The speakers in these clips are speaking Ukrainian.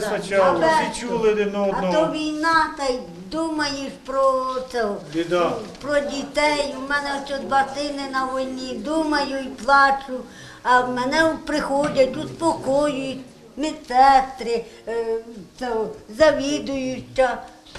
вистачало, да. всі чули один А то одного. війна, та й думаєш про це, Біда. про дітей. У мене ось два сини на війні, думаю і плачу, а в мене приходять, успокоюють медсестри, е, це,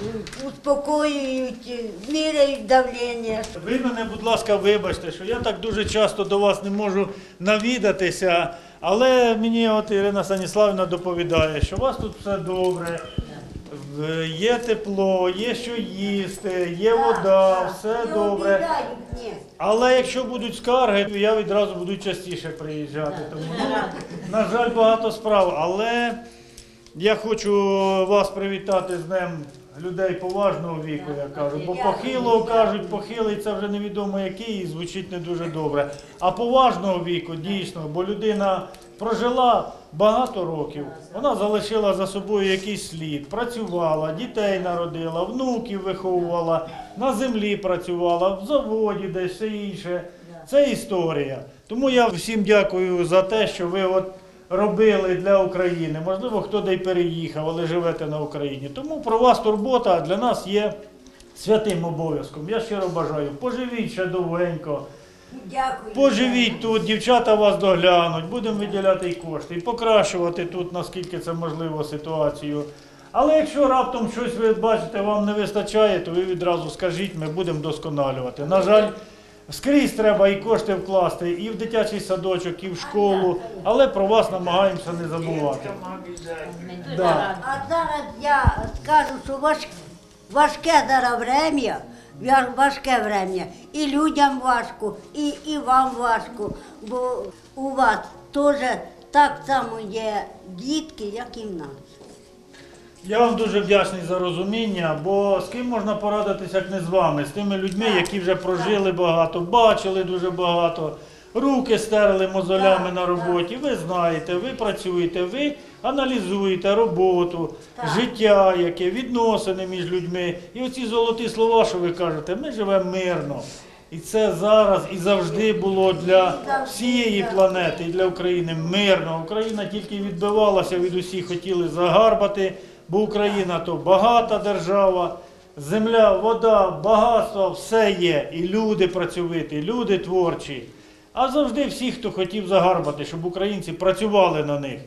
е, успокоюють, е, міряють давлення. Ви мене, будь ласка, вибачте, що я так дуже часто до вас не можу навідатися, але мені от Ірина Станіславівна доповідає, що у вас тут все добре, є тепло, є що їсти, є вода, все добре. Але якщо будуть скарги, то я відразу буду частіше приїжджати. Тому, ну, на жаль, багато справ. Але я хочу вас привітати з Днем людей поважного віку, я кажу. Бо похилого кажуть, похилий це вже невідомо який і звучить не дуже добре. А поважного віку дійсно, бо людина прожила багато років, вона залишила за собою якийсь слід, працювала, дітей народила, внуків виховувала, на землі працювала, в заводі, десь все інше. Це історія. Тому я всім дякую за те, що ви от робили для України. Можливо, хто де й переїхав, але живете на Україні. Тому про вас турбота для нас є святим обов'язком. Я щиро бажаю. Поживіть ще довгенько. Дякую. Поживіть тут, дівчата вас доглянуть, будемо виділяти і кошти, і покращувати тут, наскільки це можливо, ситуацію. Але якщо раптом щось ви бачите, вам не вистачає, то ви відразу скажіть, ми будемо досконалювати. На жаль, скрізь треба і кошти вкласти, і в дитячий садочок, і в школу, але про вас намагаємося не забувати. Да. А зараз я скажу, що важ, важке зараз врем'я, вя- важке врем'я. І людям важко, і, і вам важко, бо у вас теж так само є дітки, як і в нас. Я вам дуже вдячний за розуміння, бо з ким можна порадитися, як не з вами, з тими людьми, які вже прожили багато, бачили дуже багато, руки стерли мозолями на роботі. Ви знаєте, ви працюєте, ви аналізуєте роботу, життя, яке відносини між людьми. І оці золоті слова, що ви кажете, ми живемо мирно. І це зараз і завжди було для всієї планети, і для України мирно. Україна тільки відбивалася від усіх, хотіли загарбати, бо Україна то багата держава, земля, вода, багатство, все є. І люди працьовиті, люди творчі. А завжди всі, хто хотів загарбати, щоб українці працювали на них.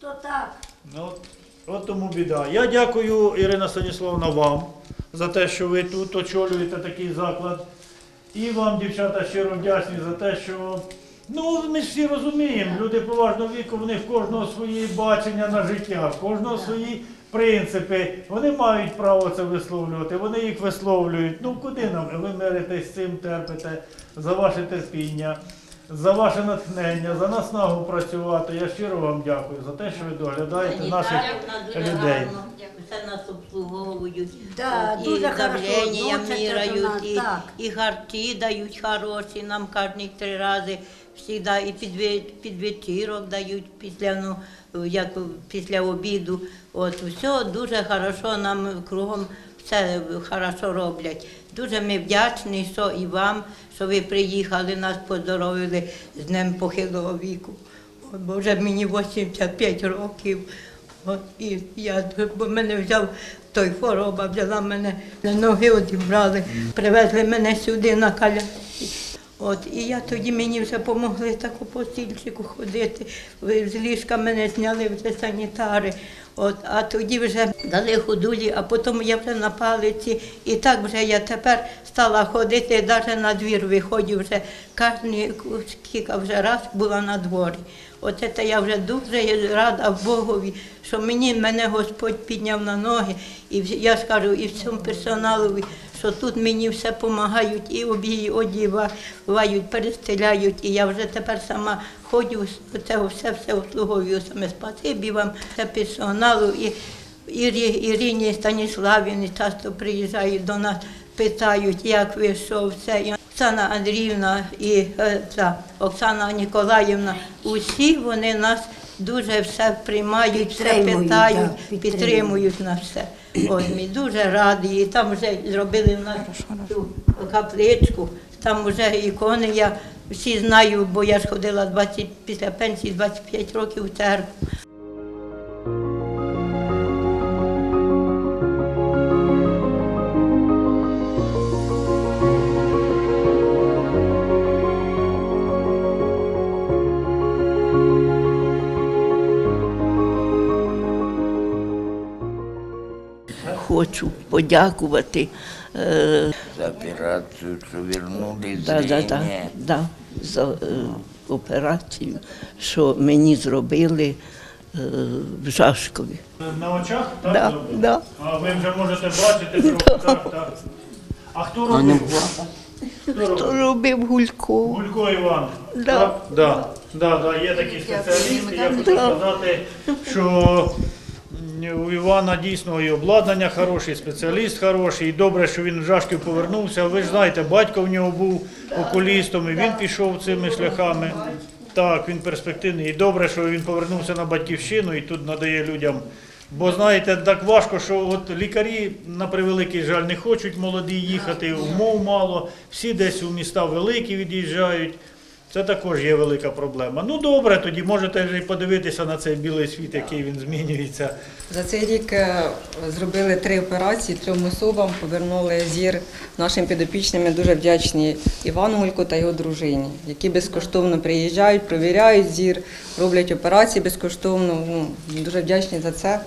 То так. Ну, от, тому біда. Я дякую, Ірина Станіславовна, вам за те, що ви тут очолюєте такий заклад. І вам, дівчата, щиро вдячні за те, що ну, ми ж всі розуміємо, люди поважного віку, в них в кожного свої бачення на життя, в кожного свої принципи. Вони мають право це висловлювати, вони їх висловлюють. Ну куди нам? Ви миритесь з цим, терпите за ваше терпіння. За ваше натхнення, за наснагу працювати. Я щиро вам дякую за те, що ви доглядаєте наших людей. гарно. Все нас обслуговують. Да, і хорошо давлення нас, і, так. і харчі дають хороші, нам кожні три рази. Всегда і під, під вечірок дають після, ну, як після обіду. От, все дуже хорошо, нам кругом все хорошо роблять. Дуже ми вдячні, що і вам, що ви приїхали, нас поздоровили з Днем похилого віку. От, бо вже мені 85 років. От, і я, бо мене взяв той хвороба, взяла мене ноги одібрали, привезли мене сюди на колясці. От, і я тоді мені вже допомогли таку по стільчику ходити. З ліжка мене зняли вже санітари. От, а тоді вже дали ходулі, а потім я вже на палиці. І так вже я тепер стала ходити, навіть на двір виходжу вже кожні кілька вже раз була на дворі. Оце та я вже дуже рада Богові, що мені мене Господь підняв на ноги. І я скажу, і всьому персоналу, що тут мені все допомагають, і обії одівають, перестеляють. І я вже тепер сама ходжу, це все все обслуговую саме спасибі вам, це персоналу. І Ірині Станіславівні часто приїжджають до нас, питають, як ви що, все. І Оксана Андріївна і е, ця Оксана Ніколаївна, усі вони нас дуже все приймають, все Підтримують, питають, так, підтримують. підтримують на все. От ми дуже раді. І там вже зробили в нас цю капличку, там вже ікони я всі знаю, бо я ж ходила 20, після пенсії 25 років в церкву. Хочу подякувати е, За операцию, что вернули да, да, да, да, за е, операцію, що мені зробили е, в Жашкові. На очах, так? Да, зробили? да. А ви вже можете бачити трохи, так, так. А хто робив? Хто робив? Гулько? Гулько Іван. Да. Так? Да. Да, да, є такі спеціалісти. Я хочу сказати, що у Івана дійсно і обладнання хороше, і спеціаліст хороший, і добре, що він в Жашків повернувся. Ви ж знаєте, батько в нього був окулістом, і він пішов цими шляхами. Так, він перспективний. І добре, що він повернувся на батьківщину і тут надає людям. Бо знаєте, так важко, що от лікарі на превеликий жаль не хочуть молоді їхати, умов мало, всі десь у міста великі від'їжджають. Це також є велика проблема. Ну добре, тоді можете вже подивитися на цей білий світ, який він змінюється. За цей рік е, зробили три операції трьом особам, повернули зір нашим підопічним. Ми дуже вдячні Івану Гульку та його дружині, які безкоштовно приїжджають, провіряють зір, роблять операції безкоштовно. Ну, дуже вдячні за це.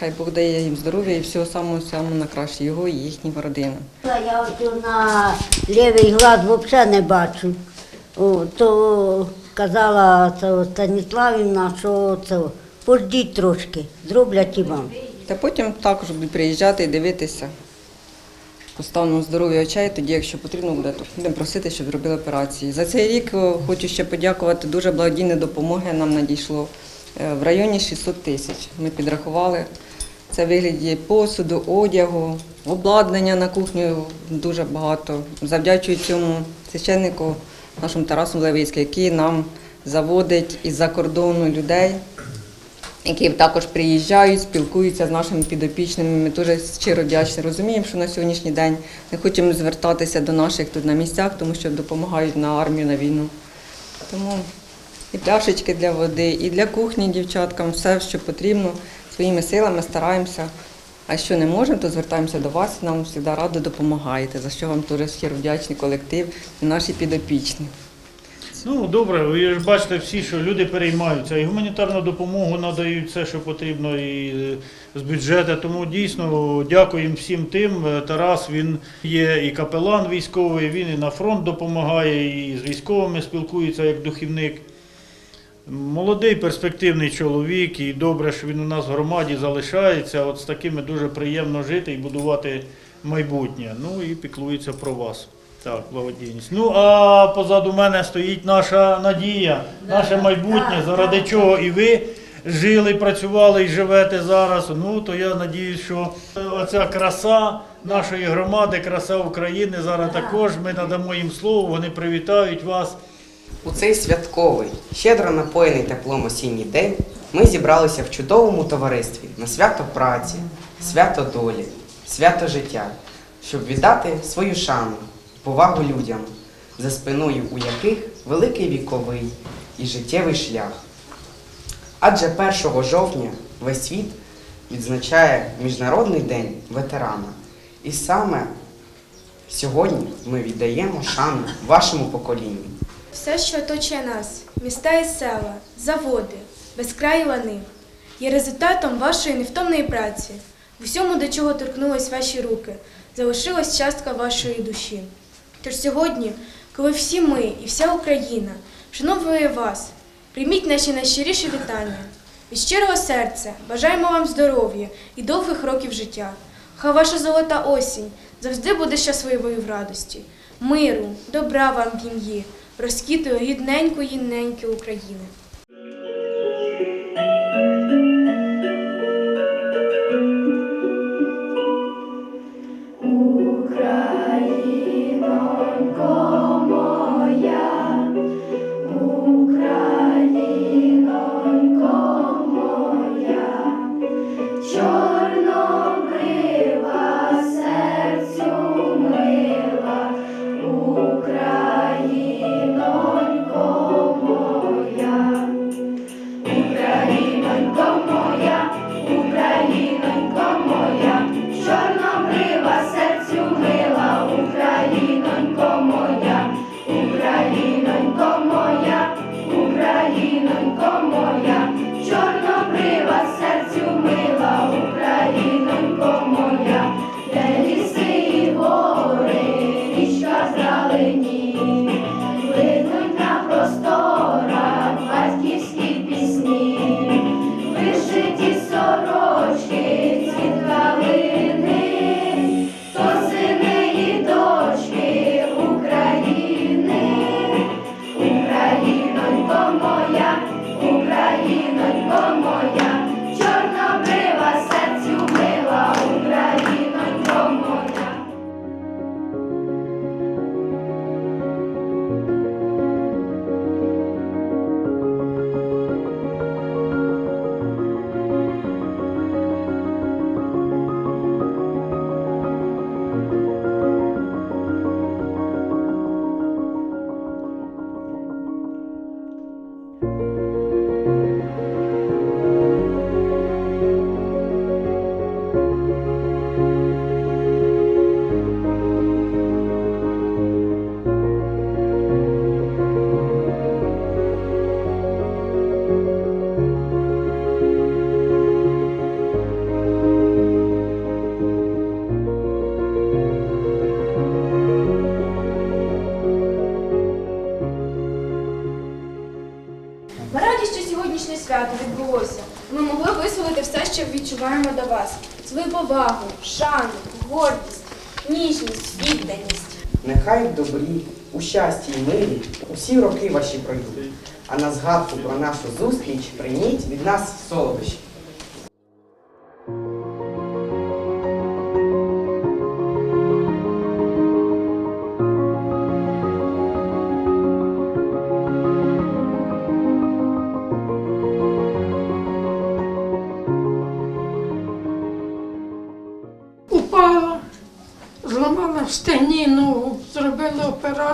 Хай Бог дає їм здоров'я і всього самого самого на краще, його і їхнім родинам. Я ось на лівий глаз взагалі не бачу. То казала це Станіславівна, що це пождіть трошки, зроблять і вам. Та потім також будуть приїжджати і дивитися по стану здоров'я очей, тоді, якщо потрібно буде, то будемо просити, щоб зробили операції. За цей рік хочу ще подякувати. Дуже благодійної допомоги нам надійшло е, в районі 600 тисяч. Ми підрахували. Це вигляді посуду, одягу, обладнання на кухню дуже багато. Завдячую цьому священнику, нашому Тарасу Левицькому, який нам заводить із-за кордону людей які також приїжджають, спілкуються з нашими підопічними. Ми дуже щиро вдячні. Розуміємо, що на сьогоднішній день не хочемо звертатися до наших тут на місцях, тому що допомагають на армію, на війну. Тому і пляшечки для води, і для кухні дівчаткам, все, що потрібно, своїми силами стараємося. А що не можемо, то звертаємося до вас, нам завжди радо допомагаєте, за що вам дуже щиро вдячний колектив і наші підопічні. Ну добре, ви ж бачите всі, що люди переймаються. І гуманітарну допомогу надають все, що потрібно, і е, з бюджету. Тому дійсно дякуємо всім тим. Е, Тарас він є і капелан військовий, він і на фронт допомагає, і з військовими спілкується як духівник. Молодий перспективний чоловік, і добре, що він у нас в громаді залишається. От з такими дуже приємно жити і будувати майбутнє. Ну і піклується про вас. Так, благодійність. Ну а позаду мене стоїть наша надія, наше майбутнє, заради чого і ви жили, працювали і живете зараз. Ну то я надіюсь, що оця краса нашої громади, краса України зараз також. Ми надамо їм слово, вони привітають вас. У цей святковий, щедро напоєний теплом осінній день ми зібралися в чудовому товаристві на свято праці, свято долі, свято життя, щоб віддати свою шану, повагу людям, за спиною у яких великий віковий і життєвий шлях. Адже 1 жовтня весь світ відзначає Міжнародний день ветерана. І саме сьогодні ми віддаємо шану вашому поколінню. Все, що оточує нас, міста і села, заводи, безкраї лани, є результатом вашої невтомної праці. В усьому, до чого торкнулись ваші руки, залишилась частка вашої душі. Тож сьогодні, коли всі ми і вся Україна вшановує вас, прийміть наші найщиріші вітання. Від щирого серця бажаємо вам здоров'я і довгих років життя. Хай ваша золота осінь завжди буде щасливою в радості, миру, добра вам в ім'ї, розкітою рідненької неньки України. Повагу, шану, гордість, ніжність, відданість. Нехай в добрі, у щасті й мирі усі роки ваші пройдуть. А на згадку про нашу зустріч прийміть від нас солодощі.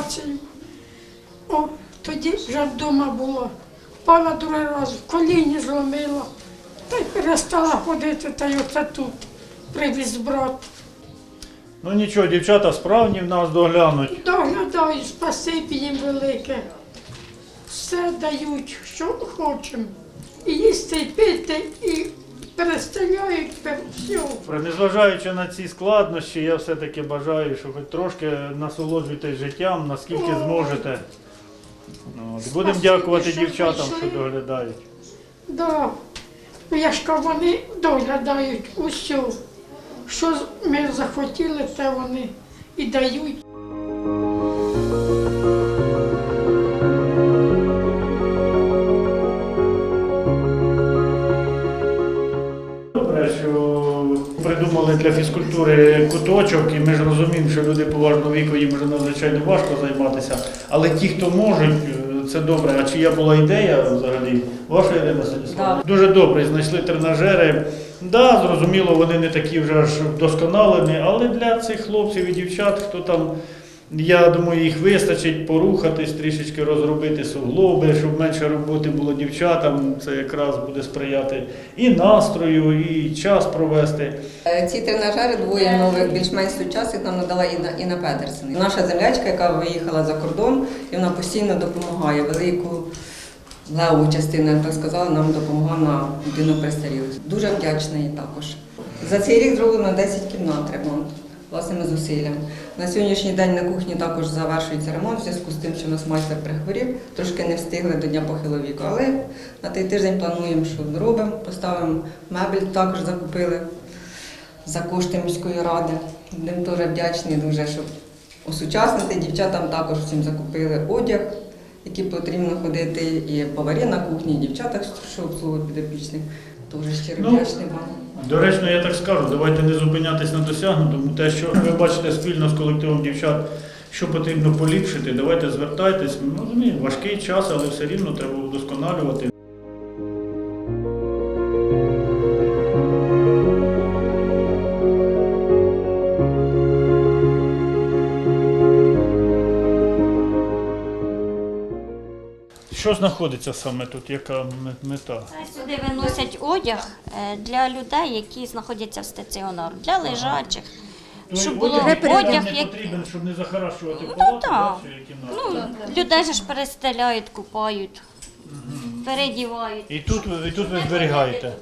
Операцію. О, тоді вже вдома була. Впала другий раз, в коліні зломила, та й перестала ходити, та й оце тут привіз брат. Ну нічого, дівчата справні в нас доглянуть. Доглядаю, спасибі їм велике. Все дають, що хочемо. І їсти, і пити, і перестеляють все. Незважаючи на ці складнощі, я все-таки бажаю, що хоч трошки насолоджуйтесь життям, наскільки зможете. Ну, от. Будемо Спасибі, дякувати що дівчатам, прийшли. що доглядають. Да. Ну, я ж кажу, вони доглядають усю. Що ми захотіли, те вони і дають. Фізкультури куточок, і ми ж розуміємо, що люди поважного віку їм вже надзвичайно важко займатися. Але ті, хто можуть, е, це добре. А чия була ідея взагалі? Ваша Ірина Станіславовна? Дуже добре, знайшли тренажери. Да, зрозуміло, вони не такі вже аж вдосконалені, але для цих хлопців і дівчат, хто там, я думаю, їх вистачить порухатись, трішечки розробити суглоби, щоб менше роботи було дівчатам. Це якраз буде сприяти і настрою, і час провести. Е, Ці тренажери двоє нових, більш-менш сучасних нам надала Інна, Інна Петерсен. Наша землячка, яка виїхала за кордон, і вона постійно допомагає. Велику леву частину, як так сказала, нам допомагає на будинок престарілих. Дуже вдячна їй також. За цей рік зроблено 10 кімнат ремонт власними зусиллями. На сьогоднішній день на кухні також завершується ремонт в зв'язку з тим, що у нас майстер прихворів, трошки не встигли до дня похилого віку. Але на той тиждень плануємо, що зробимо, поставимо мебель, також закупили за кошти міської ради. Будемо дуже вдячні дуже, щоб осучаснити. Дівчатам також всім закупили одяг, який потрібно ходити, і поварі на кухні, і дівчата, що обслуговують підопічних. Дуже щиро Ну, вдячний вам. Доречно, я так скажу, давайте не зупинятись на досягнутому. Те, що ви бачите спільно з колективом дівчат, що потрібно поліпшити, давайте звертайтесь. Ну, важкий час, але все рівно треба вдосконалювати. Що знаходиться саме тут, яка мета? Сюди виносять одяг е, для людей, які знаходяться в стаціонарі, для лежачих. Щоб було одяг, не як- потрібен, щоб не захаращувати Ну, палату, да, кімнату. Ну, людей же ж перестеляють, купають, передівають. І тут, і тут ви зберігаєте.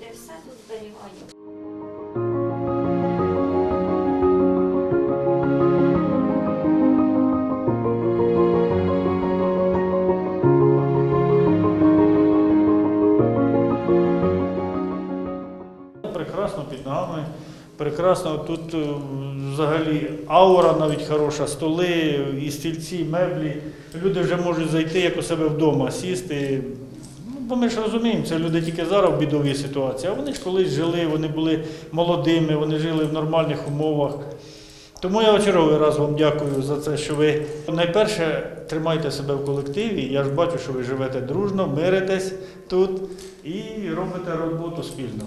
Прекрасно тут е, взагалі аура навіть хороша, столи, і стільці, меблі. Люди вже можуть зайти як у себе вдома, сісти. Ну, бо ми ж розуміємо, це люди тільки зараз в бідовій ситуації, а вони ж колись жили, вони були молодими, вони жили в нормальних умовах. Тому я очеровий раз вам дякую за це, що ви найперше тримайте себе в колективі. Я ж бачу, що ви живете дружно, миритесь тут і робите роботу спільно.